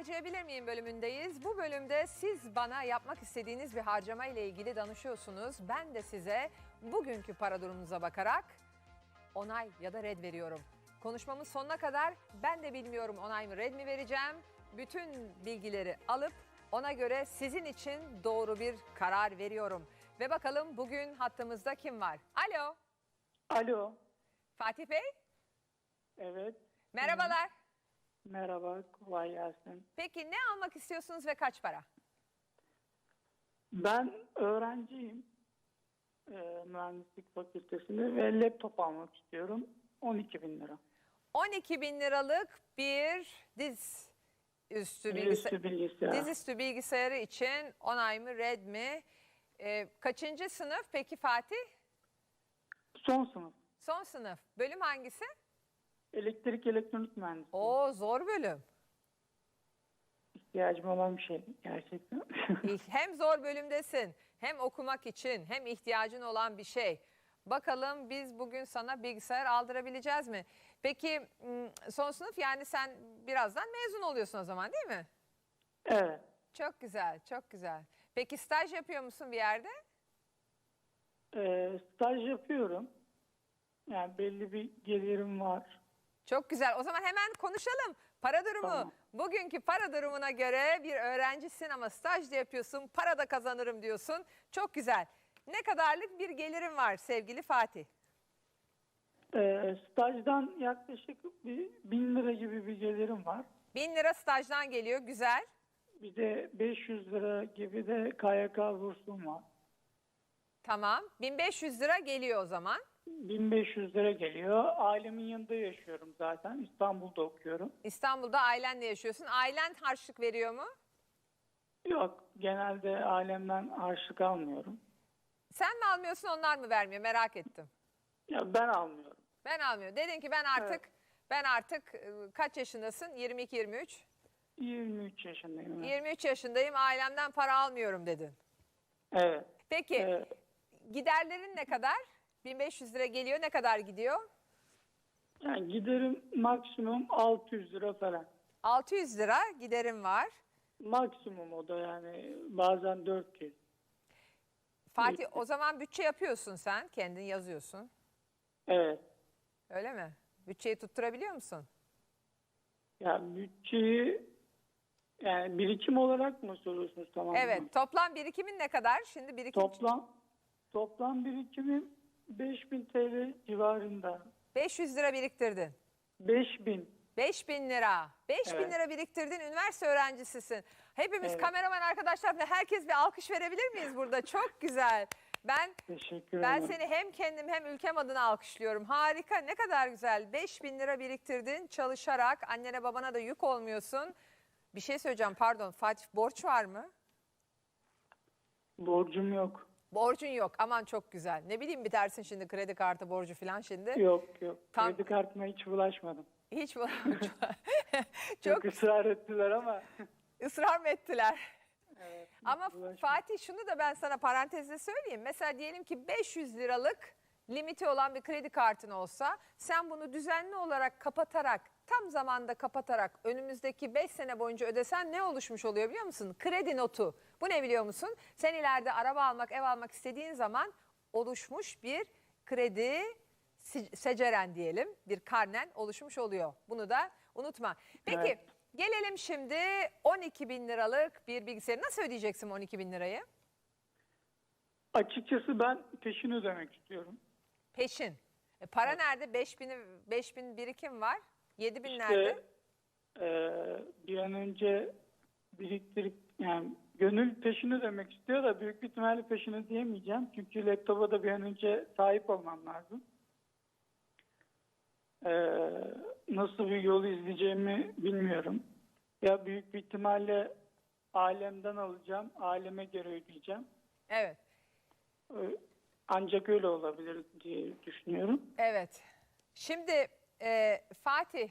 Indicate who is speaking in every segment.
Speaker 1: harcayabilir miyim bölümündeyiz. Bu bölümde siz bana yapmak istediğiniz bir harcama ile ilgili danışıyorsunuz. Ben de size bugünkü para durumunuza bakarak onay ya da red veriyorum. Konuşmamın sonuna kadar ben de bilmiyorum onay mı red mi vereceğim. Bütün bilgileri alıp ona göre sizin için doğru bir karar veriyorum. Ve bakalım bugün hattımızda kim var? Alo
Speaker 2: Alo.
Speaker 1: Fatih Bey
Speaker 2: Evet.
Speaker 1: merhabalar.
Speaker 2: Merhaba. Kolay gelsin.
Speaker 1: Peki ne almak istiyorsunuz ve kaç para?
Speaker 2: Ben öğrenciyim. Ee, mühendislik fakültesinde ve laptop almak istiyorum. 12 bin lira.
Speaker 1: 12 bin liralık bir diz üstü bilgisayar,
Speaker 2: Üstü bilgisayar.
Speaker 1: dizüstü bilgisayarı için onay mı red mi? Ee, kaçıncı sınıf peki Fatih?
Speaker 2: Son sınıf.
Speaker 1: Son sınıf. Bölüm hangisi?
Speaker 2: Elektrik elektronik mühendisliği.
Speaker 1: Oo zor bölüm.
Speaker 2: İhtiyacım olan bir şey gerçekten.
Speaker 1: hem zor bölümdesin hem okumak için hem ihtiyacın olan bir şey. Bakalım biz bugün sana bilgisayar aldırabileceğiz mi? Peki son sınıf yani sen birazdan mezun oluyorsun o zaman değil mi?
Speaker 2: evet.
Speaker 1: Çok güzel, çok güzel. Peki staj yapıyor musun bir yerde?
Speaker 2: Ee, staj yapıyorum. Yani belli bir gelirim var.
Speaker 1: Çok güzel. O zaman hemen konuşalım. Para durumu.
Speaker 2: Tamam.
Speaker 1: Bugünkü para durumuna göre bir öğrencisin ama staj da yapıyorsun, para da kazanırım diyorsun. Çok güzel. Ne kadarlık bir gelirim var sevgili Fatih?
Speaker 2: Ee, stajdan yaklaşık bir bin lira gibi bir gelirim var.
Speaker 1: Bin lira stajdan geliyor, güzel.
Speaker 2: Bir de 500 lira gibi de KYK bursum var.
Speaker 1: Tamam. 1500 lira geliyor o zaman.
Speaker 2: 1500 lira geliyor. Ailemin yanında yaşıyorum zaten. İstanbul'da okuyorum.
Speaker 1: İstanbul'da ailenle yaşıyorsun. Ailen harçlık veriyor mu?
Speaker 2: Yok, genelde ailemden harçlık almıyorum.
Speaker 1: Sen mi almıyorsun, onlar mı vermiyor? Merak ettim.
Speaker 2: Ya ben almıyorum.
Speaker 1: Ben almıyorum. Dedin ki ben artık ben artık e, kaç yaşındasın? 22 23.
Speaker 2: 23 yaşındayım. ben.
Speaker 1: 23 yaşındayım. Ailemden para almıyorum dedin.
Speaker 2: Evet.
Speaker 1: Peki
Speaker 2: Ee,
Speaker 1: giderlerin ne kadar? 1500 lira geliyor. Ne kadar gidiyor?
Speaker 2: yani giderim maksimum 600 lira falan.
Speaker 1: 600 lira giderim var.
Speaker 2: Maksimum o da yani bazen 400.
Speaker 1: Fatih o zaman bütçe yapıyorsun sen. Kendin yazıyorsun.
Speaker 2: Evet.
Speaker 1: Öyle mi? Bütçeyi tutturabiliyor musun?
Speaker 2: Ya bütçeyi yani birikim olarak mı soruyorsunuz tamam mı?
Speaker 1: Evet. Toplam birikimin ne kadar? Şimdi birikim
Speaker 2: Toplam toplam birikimim 5000 TL civarında.
Speaker 1: 500 lira biriktirdin.
Speaker 2: 5000.
Speaker 1: 5000 lira. 5000
Speaker 2: Evet.
Speaker 1: lira biriktirdin. Üniversite öğrencisisin. Hepimiz
Speaker 2: Evet.
Speaker 1: kameraman arkadaşlar ve herkes bir alkış verebilir miyiz burada? Çok güzel. Ben
Speaker 2: Teşekkür
Speaker 1: Ben
Speaker 2: ederim.
Speaker 1: seni hem kendim hem ülkem adına alkışlıyorum. Harika ne kadar güzel. 5000 lira biriktirdin çalışarak annene babana da yük olmuyorsun. Bir şey söyleyeceğim pardon Fatih borç var mı?
Speaker 2: Borcum yok.
Speaker 1: Borcun yok aman çok güzel. Ne bileyim bitersin şimdi kredi kartı borcu falan şimdi.
Speaker 2: Yok yok.
Speaker 1: Tam-
Speaker 2: Kredi kartıma hiç bulaşmadım.
Speaker 1: Hiç bu-
Speaker 2: Çok
Speaker 1: çok
Speaker 2: ısrar ettiler ama.
Speaker 1: ısrar mı ettiler?
Speaker 2: Evet,
Speaker 1: Ama
Speaker 2: bulaşmadım.
Speaker 1: Fatih şunu da ben sana parantezde söyleyeyim. Mesela diyelim ki 500 liralık limiti olan bir kredi kartın olsa sen bunu düzenli olarak kapatarak tam zamanda kapatarak önümüzdeki 5 sene boyunca ödesen ne oluşmuş oluyor biliyor musun? Kredi notu. Bu ne biliyor musun? Sen ileride araba almak, ev almak istediğin zaman oluşmuş bir kredi seceren diyelim bir karnen oluşmuş oluyor. Bunu da unutma. Peki
Speaker 2: Evet.
Speaker 1: gelelim şimdi 12 bin liralık bir bilgisayarı. Nasıl ödeyeceksin 12 bin lirayı?
Speaker 2: Açıkçası ben peşin ödemek istiyorum.
Speaker 1: Peşin. E, para nerede? 5 bin, 5 bin birikim var. 7 bin
Speaker 2: İşte, eee, bir an önce biriktirip yani gönül peşin ödemek istiyor da büyük bir ihtimalle peşin ödeyemeyeceğim. Çünkü laptopa da bir an önce sahip olmam lazım. Eee, nasıl bir yol izleyeceğimi bilmiyorum. Ya büyük bir ihtimalle ailemden alacağım, aileme göre ödeyeceğim.
Speaker 1: Evet.
Speaker 2: Ee, Ancak öyle olabilir diye düşünüyorum.
Speaker 1: Evet. Şimdi e, Fatih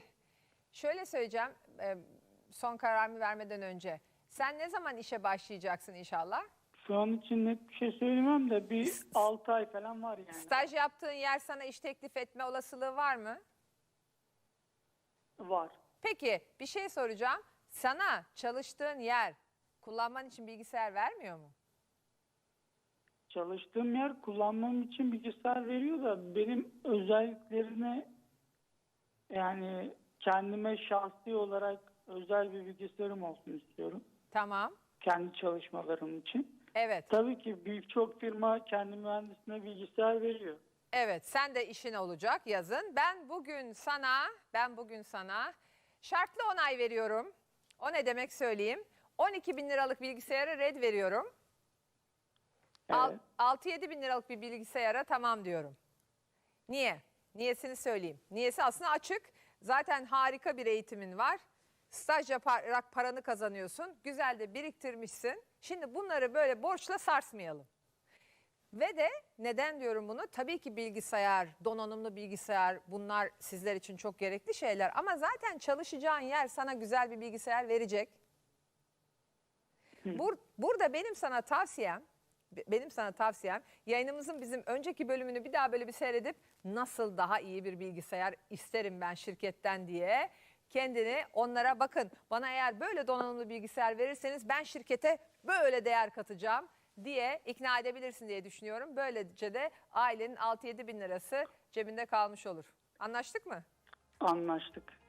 Speaker 1: şöyle söyleyeceğim e, son kararımı vermeden önce. Sen ne zaman işe başlayacaksın inşallah?
Speaker 2: Şu an için net bir şey söylemem de bir 6 ay falan var yani.
Speaker 1: Staj yaptığın yer sana iş teklif etme olasılığı var mı?
Speaker 2: Var.
Speaker 1: Peki bir şey soracağım. sana çalıştığın yer kullanman için bilgisayar vermiyor mu?
Speaker 2: Çalıştığım yer kullanmam için bilgisayar veriyor da benim özelliklerine yani kendime şahsi olarak özel bir bilgisayarım olsun istiyorum.
Speaker 1: Tamam.
Speaker 2: Kendi çalışmalarım için.
Speaker 1: Evet.
Speaker 2: Tabii ki birçok firma kendi mühendisine bilgisayar veriyor.
Speaker 1: Evet, sen de işin olacak yazın. Ben bugün sana, ben bugün sana şartlı onay veriyorum. O ne demek söyleyeyim? 12 bin liralık bilgisayara red veriyorum.
Speaker 2: Evet.
Speaker 1: 6-7 bin liralık bir bilgisayara tamam diyorum. Niye? Niyesini söyleyeyim. Niyesi aslında açık. Zaten harika bir eğitimin var. Staj yaparak paranı kazanıyorsun. Güzel de biriktirmişsin. Şimdi bunları böyle borçla sarsmayalım. Ve de neden diyorum bunu? Tabii ki bilgisayar, donanımlı bilgisayar bunlar sizler için çok gerekli şeyler. Ama zaten çalışacağın yer sana güzel bir bilgisayar verecek. Bur- burada benim sana tavsiyem, be- benim sana tavsiyem yayınımızın bizim önceki bölümünü bir daha böyle bir seyredip nasıl daha iyi bir bilgisayar isterim ben şirketten diye kendini onlara bakın bana eğer böyle donanımlı bilgisayar verirseniz ben şirkete böyle değer katacağım diye ikna edebilirsin diye düşünüyorum. Böylece de ailenin 6-7 bin lirası cebinde kalmış olur. Anlaştık mı?
Speaker 2: Anlaştık.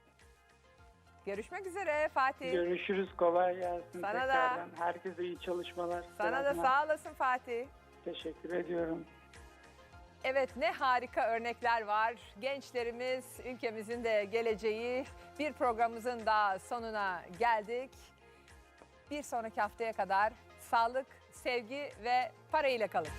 Speaker 1: Görüşmek üzere Fatih.
Speaker 2: Görüşürüz. Kolay gelsin.
Speaker 1: Sana da.
Speaker 2: tekrardan. Herkese iyi çalışmalar.
Speaker 1: Sana da
Speaker 2: Selamlar.
Speaker 1: sağ olasın Fatih.
Speaker 2: Teşekkür ediyorum.
Speaker 1: Evet ne harika örnekler var. Gençlerimiz ülkemizin de geleceği. Bir programımızın daha sonuna geldik. Bir sonraki haftaya kadar sağlık, sevgi ve para ile kalın.